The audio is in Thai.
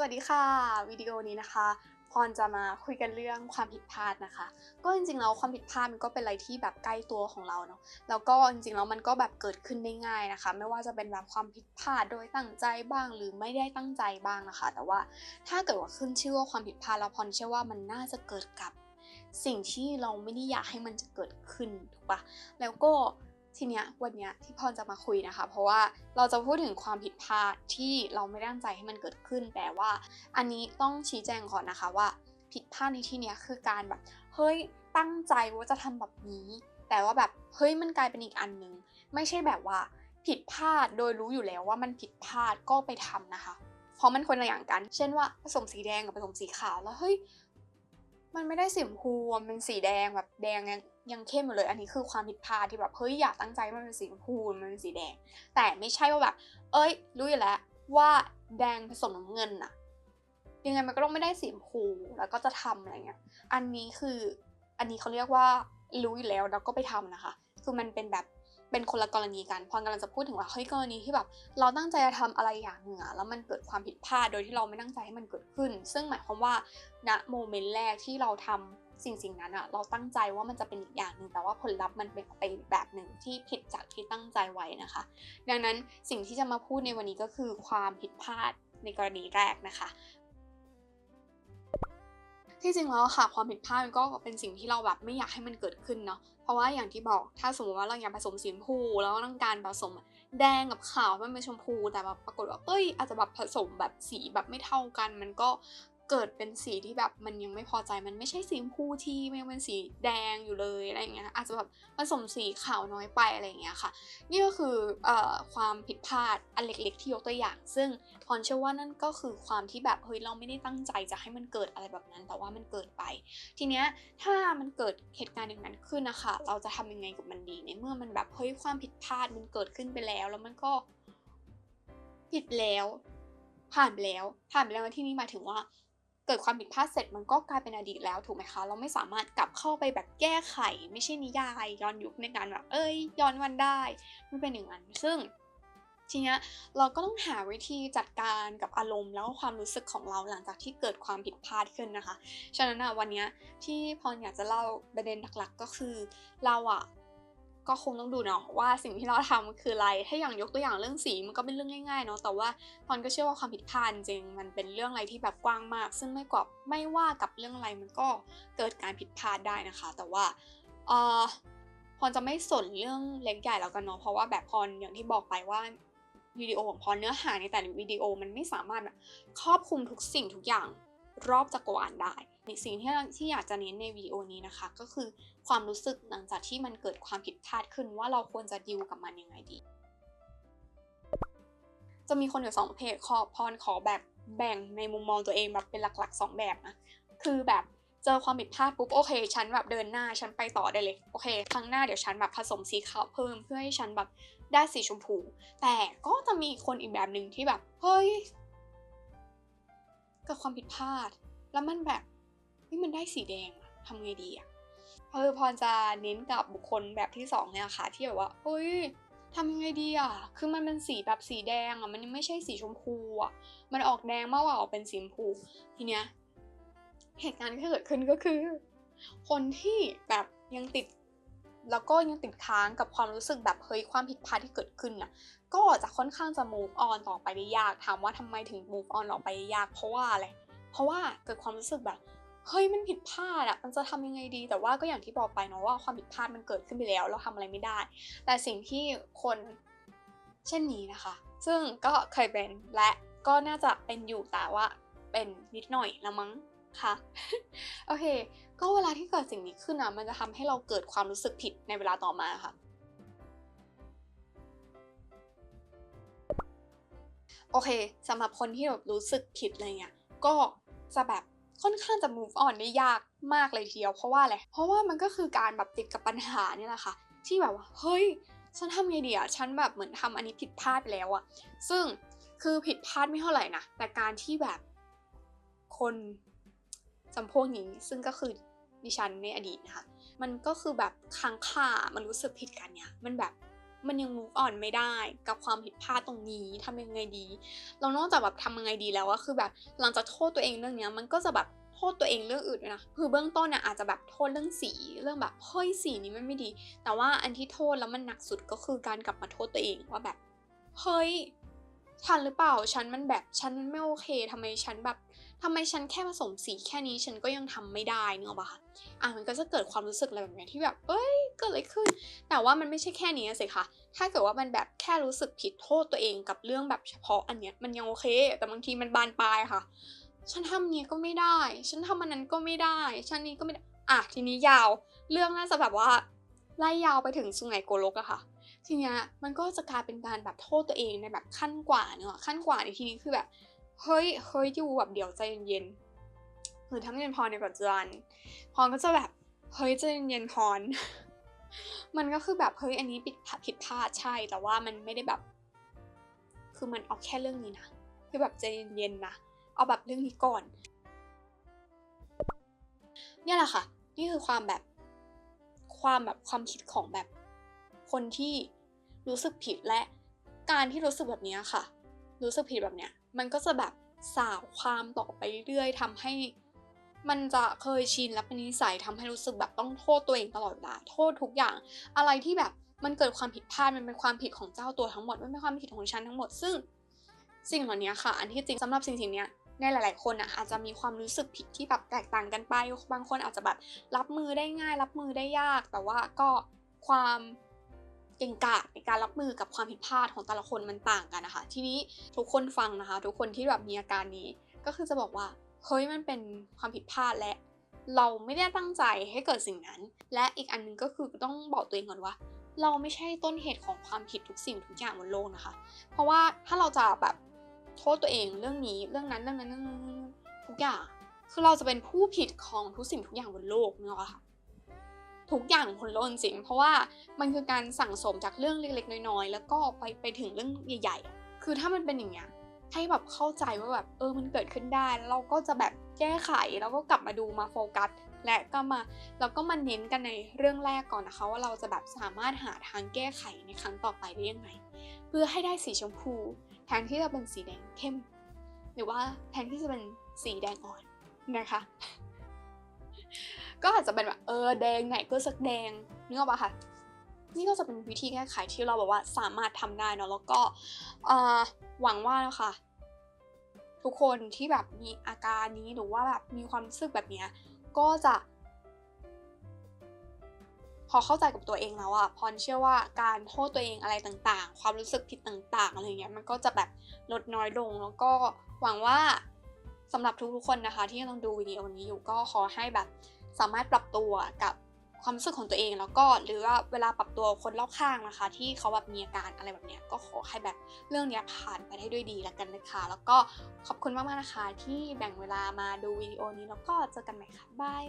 สวัสดีค่ะ วิดีโอนี้นะคะพรจะมาคุยกันเรื่องความผิดพลาดนะคะ ก็จริงๆแล้วความผิดพลาดมันก็เป็นอะไรที่แบบใกล้ตัวของเราเนาะแล้วก็จริงๆแล้วมันก็แบบเกิดขึ้นได้ง่ายนะคะ ไม่ว่าจะเป็นแบบความผิดพลาดโดยตั้งใจบ้างหรือไม่ได้ตั้งใจบ้างนะคะ แต่ว่าถ้าเกิดว่าขึ้นชื่อว่าความผิดพลาดแล้วพรเชื่อว่ามันน่าจะเกิดกับสิ่งที่เราไม่ได้อยากให้มันจะเกิดขึ้นถูกปะแล้วก็ ทีเนี้ยวันเนี้ยที่พรจะมาคุยนะคะ เพราะว่าเราจะพูดถึงความผิดพลาดที่เราไม่ได้ตั้งใจให้มันเกิดขึ้น แต่ว่าอันนี้ต้องชี้แจงก่อนนะคะว่าผิดพลาดในที่เนี้ยคือการแบบเฮ้ยตั้งใจว่าจะทำแบบนี้ แต่ว่าแบบเฮ้ยมันกลายเป็นอีกอันนึง ไม่ใช่แบบว่าผิดพลาดโดยรู้อยู่แล้วว่ามันผิดพลาดก็ไปทำนะคะ เพราะมันคนละอย่างกัน เช่นว่าผสมสีแดงกับผสมสีขาวแล้วเฮ้ย มันไม่ได้สีชมพูอะมันเป็นสีแดงแบบแดงยังยังเข้มอยู่เลย อันนี้คือความผิดพลาดที่แบบเฮ้ยอยากตั้งใจมันเป็นสีชมพูมันเป็นสีแดง แต่ไม่ใช่ว่าแบบ เอ้ยรู้อยู่แล้วว่าแดงผสมน้ำเงินอะยังไงมันก็ต้องไม่ได้สีชมพูแล้วก็จะทำอะไรเงี้ย อันนี้คืออันนี้เขาเรียกว่ารู้อยู่แล้วแล้วก็ไปทำนะคะ คือมันเป็นแบบ เป็นคนละกรณีกันพรกำลังจะพูดถึงว่าเฮ้ยกรณีที่แบบ เราตั้งใจจะทำอะไรอย่างหนึ่งอะแล้วมันเกิดความผิดพลาดโดยที่เราไม่ตั้งใจให้มันเกิดขึ้น ซึ่งหมายความว่าณโมเมนต์แรกที่เราทำสิ่งสิ่งนั้นอะเราตั้งใจว่ามันจะเป็นอีกอย่างหนึ่งแต่ว่าผลลัพธ์มันเป็นไปแบบหนึ่งที่ผิดจากที่ตั้งใจไว้นะคะ ดังนั้นสิ่งที่จะมาพูดในวันนี้ก็คือความผิดพลาดในกรณีแรกนะคะ ที่จริงแล้วค่ะความผิดพลาดมันก็เป็นสิ่งที่เราแบบไม่อยากให้มันเกิดขึ้นเนาะเพราะว่าอย่างที่บอกถ้าสมมติว่าเราอยากผสมสีชมพู แล้วต้องการผสมแดงกับขาวมันเป็นชมพู แต่แบบปรากฏว่าเอ้ยอาจจะแบบผสมแบบสีแบบไม่เท่ากันมันก็ เกิดเป็นสีที่แบบมันยังไม่พอใจมันไม่ใช่สีชมพูที่มันยังเป็นสีแดงอยู่เลยอะไรอย่างเงี้ยอาจจะแบบผสมสีขาวน้อยไปอะไรอย่างเงี้ยค่ะ นี่ก็คือออความผิดพลาดอันเล็กๆ ที่ยกตัวอย่าง ซึ่งพรเชื่อว่านั่นก็คือความที่แบบเฮ้ยเราไม่ได้ตั้งใจจะให้มันเกิดอะไรแบบนั้น แต่ว่ามันเกิดไป ทีเนี้ยถ้ามันเกิดเหตุการณ์อย่างนั้นขึ้นนะคะเราจะทำยังไงกับมันดีในเมื่อมันแบบเฮ้ยความผิดพลาดมันเกิดขึ้นไปแล้ว แล้วมันก็ผิดแล้วผ่านไปแล้วผ่านไปแล้วที่นี้หมายถึงว่า เกิดความผิดพลาดเสร็จมันก็กลายเป็นอดีตแล้วถูกไหมคะ เราไม่สามารถกลับเข้าไปแบบแก้ไข ไม่ใช่นิยายย้อนยุคในการแบบเอ้ย ย้อนวันได้ไม่เป็นอย่างนั้นซึ่งทีเนี้ยเราก็ต้องหาวิธีจัดการกับอารมณ์แล้วก็ความรู้สึกของเราหลังจากที่เกิดความผิดพลาดขึ้นนะคะ ฉะนั้นวันนี้ที่พรอยากจะเล่าประเด็นหลักๆก็คือเราอะ ก็คงต้องดูเนาะว่าสิ่งที่เราทำคืออะไร ถ้าอย่างยกตัวอย่างเรื่องสีมันก็เป็นเรื่องง่ายๆเนาะ แต่ว่าพรก็เชื่อว่าความผิดพลาดจริงมันเป็นเรื่องอะไรที่แบบกว้างมาก ซึ่งไม่กว่าไม่ว่ากับเรื่องอะไรมันก็เกิดการผิดพลาดได้นะคะ แต่ว่าเออพรจะไม่สนเรื่องเล็กใหญ่แล้วกันเนาะ เพราะว่าแบบพรอย่างที่บอกไปว่าวิดีโอของพรเนื้อหาในแต่ละวิดีโอมันไม่สามารถแบบครอบคลุมทุกสิ่งทุกอย่างรอบจักรวาลได้ สิ่งที่ที่อยากจะเน้นในวิดีโอนี้นะคะ ก็คือความรู้สึกหลังจากที่มันเกิดความผิดพลาดขึ้นว่าเราควรจะดิวกับมันยังไงดี จะมีคนอยู่สองเพจขอพรขอแบบแบ่งในมุมมองตัวเองแบบเป็นหลักๆ 2 แบบนะ คือแบบเจอความผิดพลาดปุ๊บโอเค ฉันแบบเดินหน้าฉันไปต่อได้เลยโอเคครั้งหน้าเดี๋ยวฉันแบบผสมสีขาวเพิ่มเพื่อให้ฉันแบบได้สีชมพู แต่ก็จะมีคนอีกแบบหนึ่งที่แบบเฮ้ยเกิดความผิดพลาด แล้วมันแบบ เฮ้ยมันได้สีแดงอะทำไงดีอะเออพรจะเน้นกับบุคคลแบบที่สองเนี่ยค่ะ ที่แบบว่าเฮ้ยทำยังไงดีอะคือมันเป็นสีแบบสีแดงอะมันยังไม่ใช่สีชมพูอะมันออกแดงมากกว่าออกเป็นสีชมพู ทีเนี้ย เหตุการณ์ที่เกิดขึ้นก็คือ คนที่แบบยังติด แล้วก็ยังติดค้างกับความรู้สึกแบบเฮ้ยความผิดพลาดที่เกิดขึ้นน่ะก็จะค่อนข้างจะ move on ต่อไปได้ยาก ถามว่าทำไมถึง move on ต่อไปได้ยาก เพราะว่าอะไร เพราะว่าเกิดความรู้สึกแบบ เฮ้ยมันผิดพลาดอะมันจะทำยังไงดี แต่ว่าก็อย่างที่บอกไปเนาะว่าความผิดพลาดมันเกิดขึ้นไปแล้ว เราทำอะไรไม่ได้ แต่สิ่งที่คนเช่นนี้นะคะ ซึ่งก็เคยเป็นและก็น่าจะเป็นอยู่แต่ว่าเป็นนิดหน่อยละมั้งค่ะโอเค ก็เวลาที่เกิดสิ่งนี้ขึ้นอะมันจะทำให้เราเกิดความรู้สึกผิดในเวลาต่อมาค่ะโอเคสำหรับคนที่แบบรู้สึกผิดอะไรเงี้ยก็จะแบบ ค่อนข้างจะ move on ได้ยากมากเลยทีเดียวเพราะว่าอะไร เพราะว่ามันก็คือการแบบติดกับปัญหาเนี่ยแหละค่ะ ที่แบบว่า เฮ้ย ฉันทำไงดีอะฉันแบบเหมือนทำอันนี้ผิดพลาดไปแล้วอะซึ่งคือผิดพลาดไม่เท่าไหร่นะ แต่การที่แบบคนจำพวกนี้ซึ่งก็คือดิฉันในอดีตนะคะ มันก็คือแบบค้างคามันรู้สึกผิดกันเนี่ย มันแบบ มันยัง move on ไม่ได้กับความผิดพลาดตรงนี้ทำยังไงดี เรานอกจากแบบทำยังไงดีแล้วอะคือแบบหลังจากโทษตัวเองเรื่องเนี้ยมันก็จะแบบโทษตัวเองเรื่องอื่นด้วยนะ คือเบื้องต้นเนี่ยอาจจะแบบโทษเรื่องสี เรื่องแบบเฮ้ยสีนี้มันไม่ดี แต่ว่าอันที่โทษแล้วมันหนักสุดก็คือการกลับมาโทษตัวเองว่าแบบเฮ้ยฉันหรือเปล่า ฉันมันแบบ ฉันมันไม่โอเคทำไมฉันแบบทำไมฉันแค่ผสมสีแค่นี้ ฉันก็ยังทำไม่ได้เนอะปะอะมันก็จะเกิดความรู้สึกอะไรแบบนี้ที่แบบ เอ้ย เกิดอะไรขึ้น แต่ว่ามันไม่ใช่แค่นี้สิคะ ถ้าเกิดว่ามันแบบแค่รู้สึกผิดโทษตัวเองกับเรื่องแบบเฉพาะอันเนี้ยมันยังโอเค แต่บางทีมันบานปลายค่ะ ฉันทำนี้ก็ไม่ได้ ฉันทำอันนั้นก็ไม่ได้ ฉันนี้ก็ไม่ได้ อะทีนี้ยาว เรื่องน่าจะแบบว่าไล่ยาวไปถึงสุไหงโกลกอะค่ะ ทีเนี้ยมันก็จะกลายเป็นการแบบโทษตัวเองในแบบขั้นกว่าเนอะขั้นกว่าในที่นี้คือแบบ เฮ้ย เฮ้ยอยู่แบบเดี๋ยวใจเย็นๆหรือถ้าเป็นพรในปัจจุบันพรก็จะแบบ เฮ้ยใจเย็นๆพร มันก็คือแบบเฮ้ยอันนี้ผิดผิดพลาดใช่ แต่ว่ามันไม่ได้แบบ คือมันเอาแค่เรื่องนี้นะ คือแบบใจเย็นๆนะ เอาแบบเรื่องนี้ก่อน เนี่ยแหละค่ะ นี่คือความแบบ ความแบบความคิดของแบบ คนที่รู้สึกผิดและการที่รู้สึกแบบนี้ค่ะ รู้สึกผิดแบบเนี้ย มันก็จะแบบสาวความต่อไปเรื่อยๆทำให้ มันจะเคยชินและเป็นนิสัยทำให้รู้สึกแบบต้องโทษตัวเองตลอดเวลาโทษทุกอย่าง อะไรที่แบบมันเกิดความผิดพลาดมันเป็นความผิดของเจ้าตัวทั้งหมดมันเป็นความผิดของฉันทั้งหมดซึ่ง สิ่งเหล่านี้ค่ะ อันที่จริงสำหรับสิ่งสิ่งนี้ในหลาย ๆ คนอะอาจจะมีความรู้สึกผิดที่แบบแตกต่างกันไป บางคนอาจจะแบบรับมือได้ง่าย รับมือได้ยาก แต่ว่าก็ความเก่งกาจในการรับมือกับความผิดพลาดของแต่ละคนมันต่างกันนะคะ ทีนี้ทุกคนฟังนะคะ ทุกคนที่แบบมีอาการนี้ ก็คือจะบอกว่า เฮ้ยมันเป็นความผิดพลาดและ เราไม่ได้ตั้งใจให้เกิดสิ่งนั้น และอีกอันนึงก็คือต้องบอกตัวเองก่อนว่า เราไม่ใช่ต้นเหตุของความผิดทุกสิ่งทุกอย่างบนโลกนะคะ เพราะว่าถ้าเราจะแบบโทษตัวเองเรื่องนี้เรื่องนั้นเรื่องนั้นเรื่องนั้นทุกอย่างคือเราจะเป็นผู้ผิดของทุกสิ่งทุกอย่างบนโลกเนาะค่ะทุกอย่างบนโลกจริง เพราะว่ามันคือการสั่งสมจากเรื่องเล็กๆ น้อยๆ แล้วก็ไปไปถึงเรื่องใหญ่ ๆ คือถ้ามันเป็นอย่างเงี้ย ให้แบบเข้าใจว่าแบบเออมันเกิดขึ้นได้ เราก็จะแบบแก้ไขแล้วก็กลับมาดูมาโฟกัส และก็มาแล้วก็มาเน้นกันในเรื่องแรกก่อนนะคะ ว่าเราจะแบบสามารถหาทางแก้ไขในครั้งต่อไปได้ยังไง เพื่อให้ได้สีชมพู แทนที่จะเป็นสีแดงเข้ม หรือว่าแทนที่จะเป็นสีแดงอ่อนนะคะ ก็อาจจะเป็นแบบเออแดงไหนก็สักแดงนึกออกปะคะนี่ก็จะเป็นวิธีแก้ไขที่เราแบบว่าสามารถทำได้เนาะแล้วก็ หวังว่านะคะ ทุกคนที่แบบมีอาการนี้หรือว่าแบบมีความรู้สึกแบบนี้ก็จะ พอเข้าใจกับตัวเองแล้วอะพรเชื่อว่าการโทษตัวเองอะไรต่างๆ ความรู้สึกผิดต่างๆอะไรเงี้ยมันก็จะแบบลดน้อยลงแล้วก็หวังว่าสำหรับทุกๆคนนะคะ ที่กำลังดูวิดีโอนี้อยู่ก็ขอให้แบบสามารถปรับตัวกับ ความรู้สึกของตัวเองแล้วก็หรือว่าเวลาปรับตัวคนรอบข้างนะคะ ที่เขาแบบมีอาการอะไรแบบเนี้ยก็ขอให้แบบเรื่องนี้ผ่านไปได้ด้วยดีแล้วกันนะคะ แล้วก็ขอบคุณมากๆนะคะ ที่แบ่งเวลามาดูวิดีโอนี้แล้วก็เจอกันใหม่ค่ะบาย